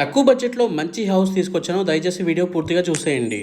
తక్కువ బడ్జెట్లో మంచి హౌస్ తీసుకొచ్చాను దయచేసి వీడియో పూర్తిగా చూసేయండి.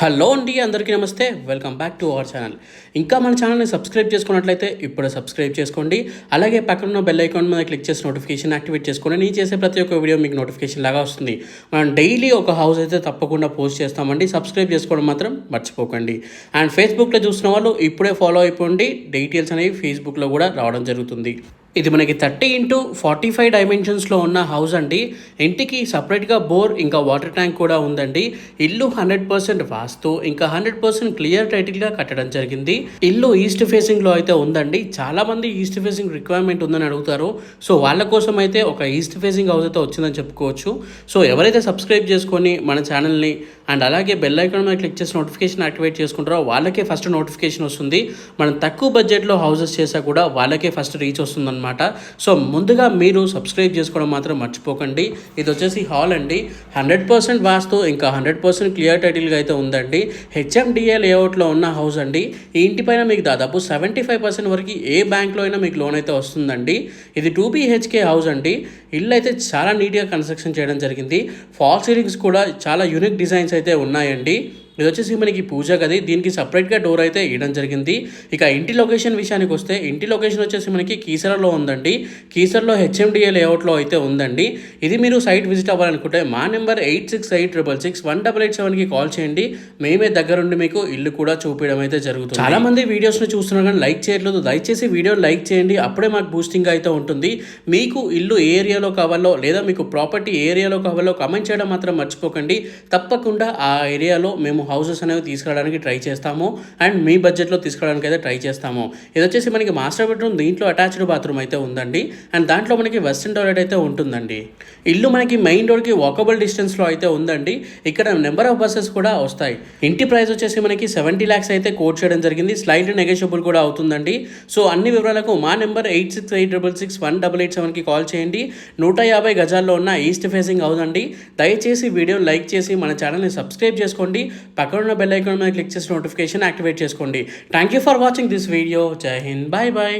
హలో అండి అందరికీ నమస్తే. Welcome back to our channel. ఇంకా మన ఛానల్ని సబ్స్క్రైబ్ చేసుకున్నట్లయితే ఇప్పుడే సబ్స్క్రైబ్ చేసుకోండి. అలాగే పక్కన బెల్ ఐకాన్ మీద క్లిక్ చేసి నోటిఫికేషన్ యాక్టివేట్ చేసుకోండి నేను చేసే ప్రతి ఒక్క వీడియో మీకు నోటిఫికేషన్ లాగా వస్తుంది. మనం డైలీ ఒక హౌస్ అయితే తప్పకుండా పోస్ట్ చేస్తామండి. సబ్స్క్రైబ్ చేసుకోవడం మాత్రం మర్చిపోకండి. అండ్ ఫేస్బుక్లో చూసిన వాళ్ళు ఇప్పుడే ఫాలో అయిపోండి. డీటెయిల్స్ అనేవి ఫేస్బుక్లో కూడా రావడం జరుగుతుంది. ఇది మనకి థర్టీ ఇంటూ ఫార్టీ ఫైవ్ డైమెన్షన్స్లో ఉన్న హౌస్ అండి. ఇంటికి సపరేట్గా బోర్ ఇంకా వాటర్ ట్యాంక్ కూడా ఉందండి. ఇల్లు హండ్రెడ్ పర్సెంట్ వాస్తు ఇంకా హండ్రెడ్ పర్సెంట్ క్లియర్ టైటిల్గా కట్టడం జరిగింది. ఇల్లు ఈస్ట్ ఫేసింగ్లో అయితే ఉందండి. చాలా మంది ఈస్ట్ ఫేసింగ్ రిక్వైర్మెంట్ ఉందని అడుగుతారు. సో వాళ్ళ కోసం అయితే ఒక ఈస్ట్ ఫేసింగ్ హౌస్ అయితే వచ్చిందని చెప్పుకోవచ్చు. సో ఎవరైతే సబ్స్క్రైబ్ చేసుకొని మన ఛానల్ని అండ్ అలాగే బెల్ ఐకాన్ మీద క్లిక్ చేసి నోటిఫికేషన్ యాక్టివేట్ చేసుకుంటారో వాళ్ళకే ఫస్ట్ నోటిఫికేషన్ వస్తుంది. మనం తక్కువ బడ్జెట్లో హౌసెస్ చేసా కూడా వాళ్ళకే ఫస్ట్ రీచ్ వస్తుందన్నమాట. సో ముందుగా మీరు సబ్స్క్రైబ్ చేసుకోవడం మాత్రం మర్చిపోకండి. ఇది వచ్చేసి హాల్ అండి. హండ్రెడ్ పర్సెంట్ వాస్తు ఇంకా హండ్రెడ్ పర్సెంట్ క్లియర్ టైటిల్గా అయితే ఉందండి. హెచ్ఎండిఏ లేఅవుట్లో ఉన్న హౌస్ అండి. ఈ ఇంటిపైన మీకు దాదాపు సెవెంటీ ఫైవ్ పర్సెంట్ వరకు ఏ బ్యాంక్లో అయినా మీకు లోన్ అయితే వస్తుందండి. ఇది టూ బీహెచ్కే హౌస్ అండి. ఇల్లు అయితే చాలా నీట్గా కన్స్ట్రక్షన్ చేయడం జరిగింది. ఫాల్ సీలింగ్స్ కూడా చాలా యూనిక్ డిజైన్స్ అయితే ఉన్నాయండి. ఇది వచ్చేసి మనకి పూజ గది. దీనికి సపరేట్గా డోర్ అయితే ఇవ్వడం జరిగింది. ఇక ఇంటి లొకేషన్ విషయానికి వస్తే ఇంటి లొకేషన్ వచ్చేసి మనకి కీసరలో ఉందండి. కీసర్లో హెచ్ఎండిఏ లేఅవుట్లో అయితే ఉందండి. ఇది మీరు సైట్ విజిట్ అవ్వాలనుకుంటే మా number eight six eight triple six one double eight సెవెన్కి కాల్ చేయండి. మేమే దగ్గరుండి మీకు ఇల్లు కూడా చూపించడం అయితే జరుగుతుంది. చాలా మంది వీడియోస్ని చూస్తున్నారు కానీ లైక్ చేయట్లేదు. దయచేసి వీడియో లైక్ చేయండి. అప్పుడే మాకు బూస్టింగ్ అయితే ఉంటుంది. మీకు ఇల్లు ఏ ఏరియాలో కావాలో లేదా మీకు ప్రాపర్టీ ఏ ఏరియాలో కావాలో కమెంట్ చేయడం మాత్రం మర్చిపోకండి. తప్పకుండా ఆ ఏరియాలో మేము హౌసెస్ అనేవి తీసుకురావడానికి ట్రై చేస్తాము. అండ్ మీ బడ్జెట్లో తీసుకురావడానికి అయితే ట్రై చేస్తాము. ఇది వచ్చేసి మనకి మాస్టర్ బెడ్రూమ్ దీంట్లో అటాచ్డ్ బాత్రూమ్ అయితే ఉందండి. అండ్ దాంట్లో మనకి వెస్ట్రన్ టాయిలెట్ అయితే ఉంటుందండి. ఇల్లు మనకి మెయిన్ రోడ్కి వాకబుల్ డిస్టెన్స్లో అయితే ఉందండి. ఇక్కడ నెంబర్ ఆఫ్ బస్సెస్ కూడా వస్తాయి. ఇంటి ప్రైస్ వచ్చేసి మనకి సెవెంటీ ల్యాక్స్ అయితే కోట్ చేయడం జరిగింది. స్లైట్ నెగోషియబుల్ కూడా అవుతుందండి. సో అన్ని వివరాలకు మా number eight six eight double six one double eight సెవెన్కి కాల్ చేయండి. నూట యాభై గజాల్లో ఉన్న ఈస్ట్ ఫేసింగ్ అవుదండి దయచేసి వీడియో లైక్ చేసి మన ఛానల్ని సబ్స్క్రైబ్ చేసుకోండి. పక్కన ఉన్న బెల్ ఐకాన్ మీద క్లిక్ చేసి నోటిఫికేషన్ యాక్టివేట్ చేసుకోండి. Thank you for watching this video Jai Hind bye bye